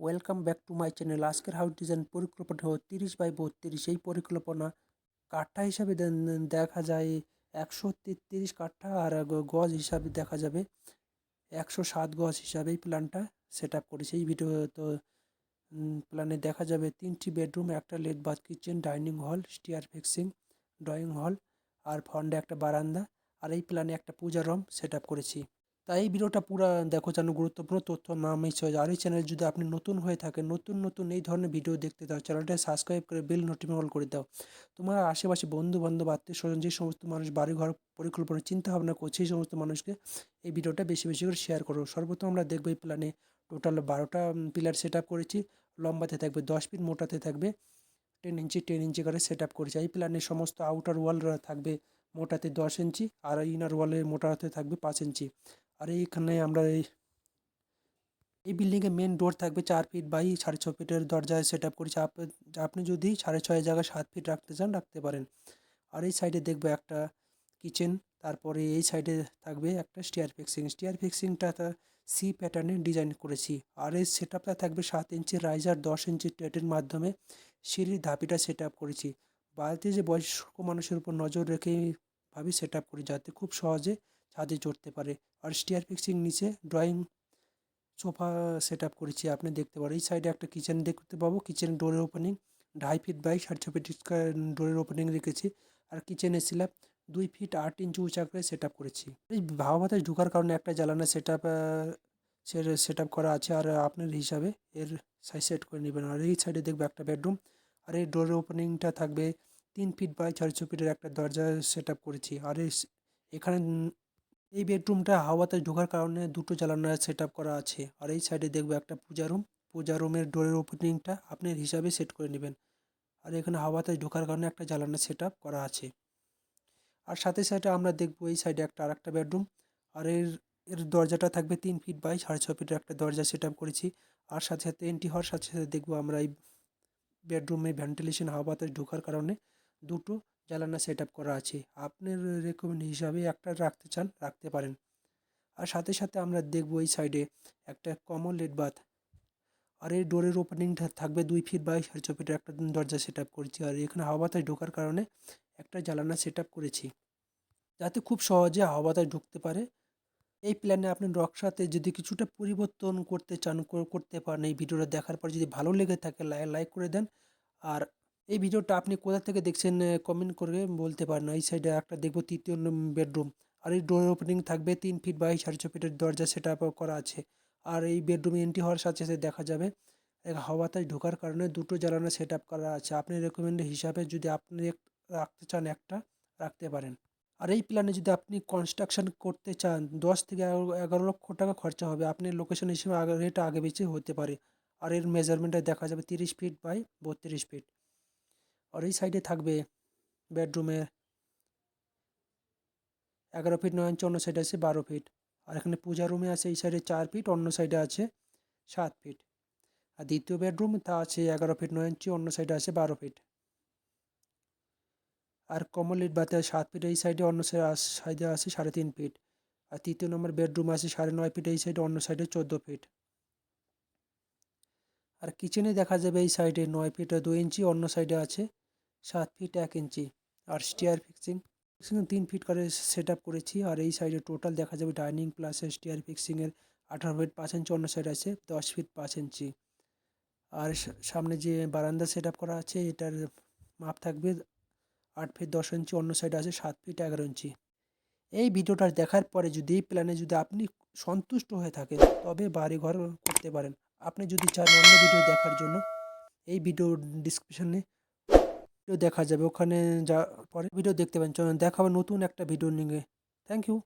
Welcome back to my channel আজকের house design পরিকল্পনা তিরিশ বাই বত্রিশ। এই পরিকল্পনা কাঠা হিসাবে দেখা যায় একশো তেত্রিশ কাঠা আর গজ হিসাবে দেখা যাবে একশো সাত গজ হিসাবে এই প্ল্যানটা সেট আপ করেছি। এই ভিডিও তো প্ল্যানে দেখা যাবে তিনটি বেডরুম একটা late bath kitchen dining hall stair fixing drawing hall আর ফন্ডে একটা বারান্দা। আর এই প্ল্যানে একটা পূজা রুম সেট আপ করেছি। তাই এই ভিডিওটা পুরো দেখো যেন গুরুত্বপূর্ণ তথ্য না মিস হয়ে যায়। আর এই চ্যানেল যদি আপনি নতুন হয়ে থাকেন, নতুন নতুন এই ধরনের ভিডিও দেখতে দাও চ্যানেলটা সাবস্ক্রাইব করে বেল নোটিফিকেশন করে দাও। তোমার আশেপাশে বন্ধু, বান্ধব, আত্মীয় স্বজন, যে সমস্ত মানুষ বাড়ি ঘর পরিকল্পনা, চিন্তা ভাবনা করছে সেই সমস্ত মানুষকে এই ভিডিওটা বেশি বেশি করে শেয়ার করো। সর্বপ্রথম আমরা দেখব এই প্ল্যানে টোটাল বারোটা পিলার সেট আপ করেছি। লম্বাতে থাকবে দশ ফিট মোটাতে থাকবে টেন ইঞ্চি টেন ইঞ্চি করে সেট আপ করেছি। এই প্ল্যানে সমস্ত আউটার ওয়াল থাকবে মোটাতে দশ ইঞ্চি আর ইনার ওয়ালে মোটাতে থাকবে পাঁচ ইঞ্চি আর এইখানে আমরা এই এই বিল্ডিংয়ে মেন ডোর থাকবে চার ফিট বাই সাড়ে ছ ফিটের দরজায় সেট আপ করেছি। আপ- আপনি যদি সাড়ে ছয় জায়গায় সাত ফিট রাখতে চান, রাখতে পারেন। আর এই সাইডে দেখব একটা কিচেন তারপরে এই সাইডে থাকবে একটা স্টিয়ার ফিক্সিং স্টিয়ার ফিক্সিংটা সি প্যাটার্নে ডিজাইন করেছি। আর এই সেট আপটা থাকবে সাত ইঞ্চি রাইজার দশ ইঞ্চি টেটের মাধ্যমে সিঁড়ির ধাপিটা সেট আপ করেছি। বাড়িতে যে বয়স্ক মানুষের উপর নজর রেখে ভাবি সেট আপ করি, যাতে খুব সহজে ছাদে চড়তে পারে। আর স্টিয়ার ফিক্সিং নিচে ড্রয়িং সোফা সেট আপ করেছি, আপনি দেখতে পারেন। এই সাইডে একটা কিচেন দেখতে পাবো। কিচেন ডোরের ওপেনিং ঢাই ফিট বাই সাড়ে ছ ফিট ডোরের ওপেনিং রেখেছি। আর কিচেনের স্ল্যাব দুই ফিট আট ইঞ্চি উঁচা করে সেট আপ করেছি। এই বাতাস ঢোকার কারণে একটা জ্বালানা সেট আপ সেট আপ করা আছে। আর আপনার হিসাবে এর সাইজ সেট করে নেবেন। আর এই সাইডে দেখবে একটা বেডরুম আর এই ডোরের ওপেনিংটা থাকবে তিন ফিট বাই চার ছ ফিটের একটা দরজা সেট আপ করেছি। আর এখানে এই বেডরুমটা হাওয়াতে ঢোকার কারণে দুটো জ্বালানা সেট করা আছে। আর এই সাইডে দেখবে একটা পূজা রুম পূজা রুমের ডোরের ওপেনিংটা আপনার হিসাবে সেট করে নেবেন। আর এখানে হাওয়াতে ঢোকার কারণে একটা জ্বালানা সেট করা আছে। আর সাথে সাথে আমরা দেখব এই সাইডে একটা আর একটা বেডরুম। আর এর এর দরজাটা থাকবে তিন ফিট বাই সাড়ে ছ ফিটের একটা দরজা সেট করেছি। আর সাথে সাথে এন্ট্রি হওয়ার সাথে সাথে দেখব আমরা এই বেডরুমে ভেন্টিলেশন হাওয়া বাতাস ঢোকার কারণে দুটো জ্বালানা সেট আপ করা আছে। আপনার রেকমেন্ড হিসাবে একটা রাখতে চান, রাখতে পারেন। আর সাথে সাথে আমরা দেখব এই সাইডে একটা কমন লেট বাথ আর এই ডোরের ওপেনিংটা থাকবে দুই ফিট বাই সাড়ে ছ ফিটের একটা দরজা সেট আপ করেছি। আর এখানে হাওয়া বাতাস ঢোকার কারণে একটা জ্বালানা সেট আপ করেছি। যাতে খুব সহজে হাওয়া বাতাস ঢুকতে পারে। এই প্ল্যানে আপনি নকশাতে যদি কিছুটা পরিবর্তন করতে চান করতে পারেন এই ভিডিওটা দেখার পর যদি ভালো লেগে থাকে লাইক করে দেন। আর এই ভিডিওটা আপনি কোথা থেকে দেখছেন কমেন্ট করে বলতে পারেন। এই সাইডে একটা দেখব তৃতীয় বেডরুম আর এই ডোর ওপেনিং থাকবে তিন ফিট বাই সাড়ে ছ ফিটের দরজা সেট করা আছে। আর এই বেডরুমে এন্ট্রি হওয়ার সাথে সাথে দেখা যাবে, এক হাওয়া বাতাস ঢোকার কারণে দুটো জ্বালানো সেট আপ করা আছে। আপনি রেকমেন্ড হিসাবে যদি আপনি রাখতে চান একটা, রাখতে পারেন। আর এই প্ল্যানে যদি আপনি কনস্ট্রাকশন করতে চান, দশ থেকে এগারো লক্ষ টাকা খরচা হবে। আপনি লোকেশন হিসেবে আগে রেট আগে বেশি হতে পারে। আর এর মেজারমেন্টে দেখা যাবে তিরিশ ফিট বাই বত্রিশ ফিট আর এই সাইডে থাকবে বেডরুমে এগারো ফিট নয় ইঞ্চি অন্য সাইডে আছে বারো ফিট আর এখানে পূজা রুমে আছে, এই সাইডে চার ফিট অন্য সাইডে আছে সাত ফিট আর দ্বিতীয় বেডরুম তা আছে এগারো ফিট নয় ইঞ্চি অন্য সাইডে আছে বারো ফিট আর কমন লিট বাতে সাত ফিট এই সাইডে অন্য সাইডে আছে সাড়ে তিন ফিট আর তৃতীয় নম্বর বেডরুম আছে সাড়ে নয় ফিট এই সাইডে অন্য সাইডে চোদ্দ ফিট আর কিচেনে দেখা যাবে এই সাইডে নয় ফিট দুই ইঞ্চি অন্য সাইডে আছে সাত ফিট এক ইঞ্চি আর স্টিয়ার ফিক্সিং তিন ফিট করে সেট আপ করেছি আর এই সাইডে টোটাল দেখা যাবে ডাইনিং প্লাস স্টিয়ার ফিক্সিংয়ের আঠারো ফিট পাঁচ ইঞ্চি অন্য সাইড আছে দশ ফিট পাঁচ ইঞ্চি আর সামনে যে বারান্দা সেট আপ করা আছে, এটার মাপ থাকবে আট ফিট দশ ইঞ্চি অন্য সাইডে আছে সাত ফিট এগারো ইঞ্চি এই ভিডিওটা দেখার পরে যদি এই প্ল্যানে যদি আপনি সন্তুষ্ট হয়ে থাকেন, তবে বাড়ি ঘর করতে পারেন। আপনি যদি চান অন্য ভিডিও দেখার জন্য, এই ভিডিও ডিসক্রিপশনে ভিডিও দেখা যাবে। ওখানে যা পরে ভিডিও দেখতে পাবেন চলুন দেখা হবে নতুন একটা ভিডিও নিয়ে। Thank you